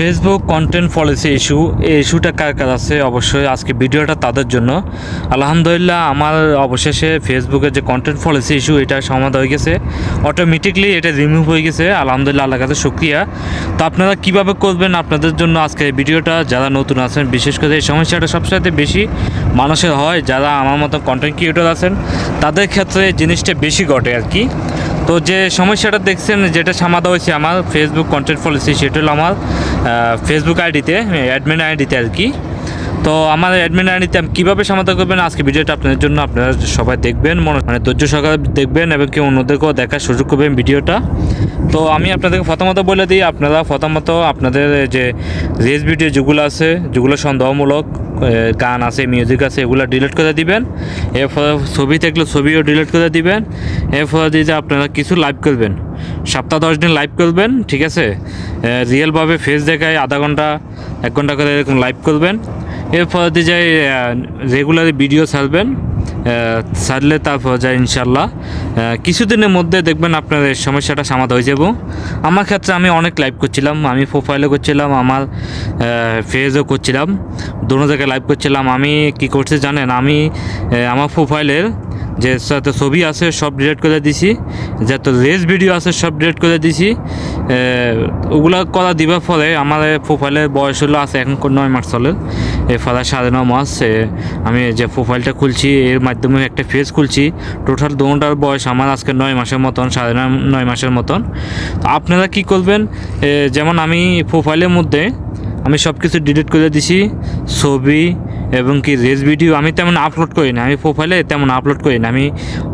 Facebook content policy issue এই ইস্যুটা কার কার আছে? অবশ্যই আজকে ভিডিওটা তাদের জন্য। আলহামদুলিল্লাহ, আমার অবশেষে ফেসবুকের যে কন্টেন্ট পলিসি ইস্যু এটা সমাধান হয়ে গেছে। অটোমেটিকলি এটা রিমুভ হয়ে গেছে। আলহামদুলিল্লাহ আল্লাহ কাছে শুক্রিয়া। তো আপনারা কীভাবে করবেন আপনাদের জন্য আজকে ভিডিওটা? যারা নতুন আছেন, বিশেষ করে এই সমস্যাটা সবসাথে বেশি মানুষের হয়, যারা আমার মতো কন্টেন্ট ক্রিয়েটর আছেন, তাদের ক্ষেত্রে জিনিসটা বেশি ঘটে আর কি। তো যে সমস্যাটা দেখছেন, যেটা সমাধান হয়েছে আমার ফেসবুক কন্টেন্ট পলিসি সেটা হলো আমার ফেসবুক আইডিতে অ্যাডমিন আইডিতে আর কি। তো আমার অ্যাডমিন আইডিতে আমি কীভাবে সমাধান করবেন, আজকে ভিডিওটা আপনাদের জন্য আপনারা সবাই দেখবেন, মনে মানে ধৈর্য সহকারে দেখবেন এবং কেউ অন্যদেরকেও দেখার সুযোগ করবেন ভিডিওটা। তো আমি আপনাদেরকে প্রথমত বলে দিই, আপনারা প্রথমত আপনাদের যে রেস ভিডিও যেগুলো আছে, যেগুলো সন্দেহমূলক গান আছে মিউজিক আছে, এগুলো ডিলিট করে দিবেন। এরপরে ছবি থাকলে ছবিও ডিলিট করে দিবেন। এরপরে দিয়ে আপনারা কিছু লাইভ করবেন, সপ্তাহ দশ দিন লাইভ করবেন, ঠিক আছে? রিয়েলভাবে ফেস দেখায় আধা ঘণ্টা, এক ঘণ্টা করে এরকম লাইভ করবেন। এরপরে দিয়ে যাই রেগুলার ভিডিও ছাড়বেন ছাড়লে তারপর যায় ইনশাল্লাহ কিছুদিনের মধ্যে দেখবেন আপনার এই সমস্যাটা সমাধান হয়ে যাব। আমার ক্ষেত্রে আমি অনেক লাইভ করছিলাম, আমি প্রোফাইলও করছিলাম, আমার ফেজও করছিলাম দুটো জায়গায় লাইভ করছিলাম। আমি কি করছি জানেন, আমি আমার প্রোফাইলের যে সাথে ছবি আছে, সব ডিলিট করে দিছি। যত রেস ভিডিও আছে, সব ডিলিট করে দিছি। ওগুলো করা দিবার ফলে আমার প্রোফাইলের বয়স হলো আছে এখন নয় মাস চলে। এর ফলে সাড়ে নয় মাস আমি যে প্রোফাইলটা খুলছি, এর মাধ্যমে একটা ফেস খুলছি। টোটাল দুটার বয়স আমার আজকে নয় মাসের মতন, সাড়ে নয় মাসের মতন। তো আপনারা কি করবেন? যেমন আমি প্রোফাইলের মধ্যে আমি সব কিছু ডিলিট করে দিছি। ছবি এবং কি রেস ভিডিও আমি তেমন আপলোড করি না। আমি প্রোফাইলে তেমন আপলোড করি না। আমি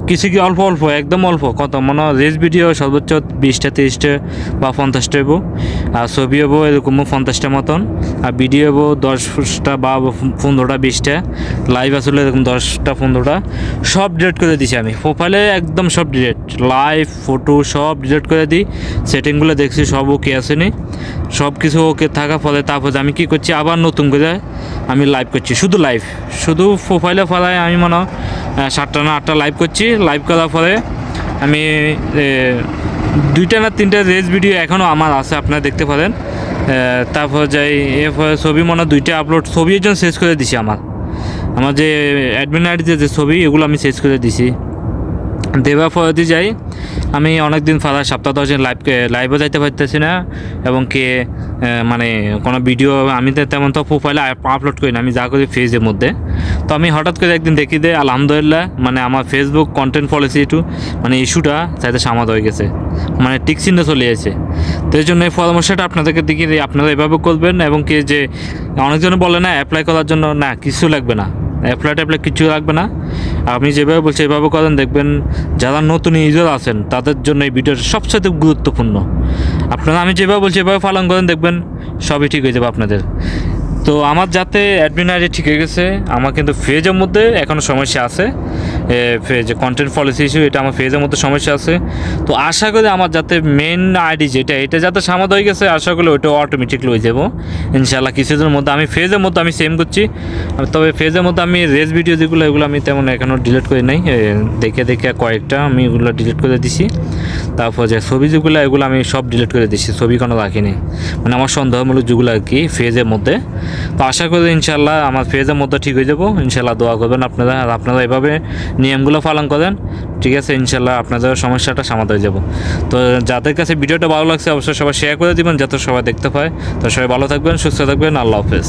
কিছু কি অল্প অল্প? একদম অল্প। কত? মনে রেস ভিডিও সর্বোচ্চ বিশটা, তিরিশটা বা পঞ্চাশটা হব আর ছবি হব এরকম পঞ্চাশটা মতন। আর ভিডিও হব দশটা বা পনেরোটা, বিশটা। লাইভ আসলে এরকম দশটা, পনেরোটা। সব ডিলিট করে দিছি আমি। প্রোফাইলে একদম সব ডিলিট লাইভ ফটো সব ডিলিট করে দিই। সেটিংগুলো দেখছি সব ওকে আসেনি। সব কিছু ওকে থাকার ফলে তারপরে আমি কি করছি? আবার নতুন করে আমি লাইভ করছি। শুধু লাইভ শুধু প্রোফাইলে ফলায় আমি মনে হয় সাতটা না আটটা লাইভ করছি। লাইভ করার পরে আমি দুইটা না তিনটা রেস ভিডিও এখনও আমার আছে, আপনারা দেখতে পারেন। তারপর যাই, এরপরে ছবি মনে দুইটা আপলোড ছবি একজন শেষ করে দিছি আমার। আমার যে অ্যাডমিন আইডিতে যে ছবি, এগুলো আমি শেষ করে দিছি। দেওয়ার পরে যাই, আমি অনেক দিন ফাদা সপ্তাহ দশ দিন লাইভ লাইভে যাইতে পারতেছি না, এবং কে মানে কোনো ভিডিও আমি তো তেমন তো প্রোফাইলে আপলোড করি না, আমি যা করি ফেজের মধ্যে। তো আমি হঠাৎ করে একদিন দেখি দে আলহামদুলিল্লাহ মানে আমার ফেসবুক কন্টেন্ট পলিসি একটু মানে ইস্যুটা চাইতে সামাদ হয়ে গেছে। মানে টিক চিহ্ন চলে গেছে তো এই জন্য এই পরামর্শটা আপনাদেরকে যে আপনারা এভাবে করবেন এবং কি যে, অনেকজনে বলে না অ্যাপ্লাই করার জন্য না, কিছু লাগবে না। অ্যাপ্লাই ট্যাপ্লাই কিছু লাগবে না। আপনি যেভাবে বলছি এভাবে করেন, দেখবেন যারা নতুন ইউজার আছেন, তাদের জন্য এই ভিডিওটা সবচেয়ে গুরুত্বপূর্ণ। আপনারা, আমি যেভাবে বলছি, এভাবে পালন করেন, দেখবেন সবই ঠিক হয়ে যাবে আপনাদের। তো আমার যাতে অ্যাডমিন আইডি ঠিক হয়ে গেছে, আমার কিন্তু ফেজের মধ্যে এখনও সমস্যা আছে। যে কন্টেন্ট পলিসি ইস্যু এটা আমার ফেজের মধ্যে সমস্যা আছে। তো আশা করি আমার যাতে মেন আইডি যেটা, এটা যাতে সামাদ হয়ে গেছে, আশা করি ওইটা অটোমেটিকলি হয়ে যাব। ইনশাল্লাহ কিছুদিনের মধ্যে আমি ফেজের মধ্যে আমি সেম করছি। তবে ফেজের মধ্যে আমি রেস ভিডিও যেগুলো, এগুলো আমি তেমন এখনও ডিলিট করি নাই। দেখে দেখে কয়েকটা আমি এগুলো ডিলিট করে দিছি। তারপর যে ছবি যেগুলো, এগুলো আমি সব ডিলিট করে দিছি, ছবি কোনো রাখিনি মানে আমার সন্দেহমূলক যেগুলো আর কি ফেজের মধ্যে। তো আশা করি ইনশাল্লাহ আমার ফেজের মধ্যে ঠিক হয়ে যাব। ইনশাল্লাহ দোয়া করবেন আপনারা। আর আপনারা এভাবে নিয়মগুলো পালন করেন, ঠিক আছে, ইনশাল্লাহ আপনাদের সমস্যাটা সমাধান যাব যাব। তো যাদের কাছে ভিডিওটা ভালো লাগছে, অবশ্যই সবাই শেয়ার করে দিবেন, যাতে সবাই দেখতে পায়। তো সবাই ভালো থাকবেন, সুস্থ থাকবেন, আল্লাহ হাফেজ।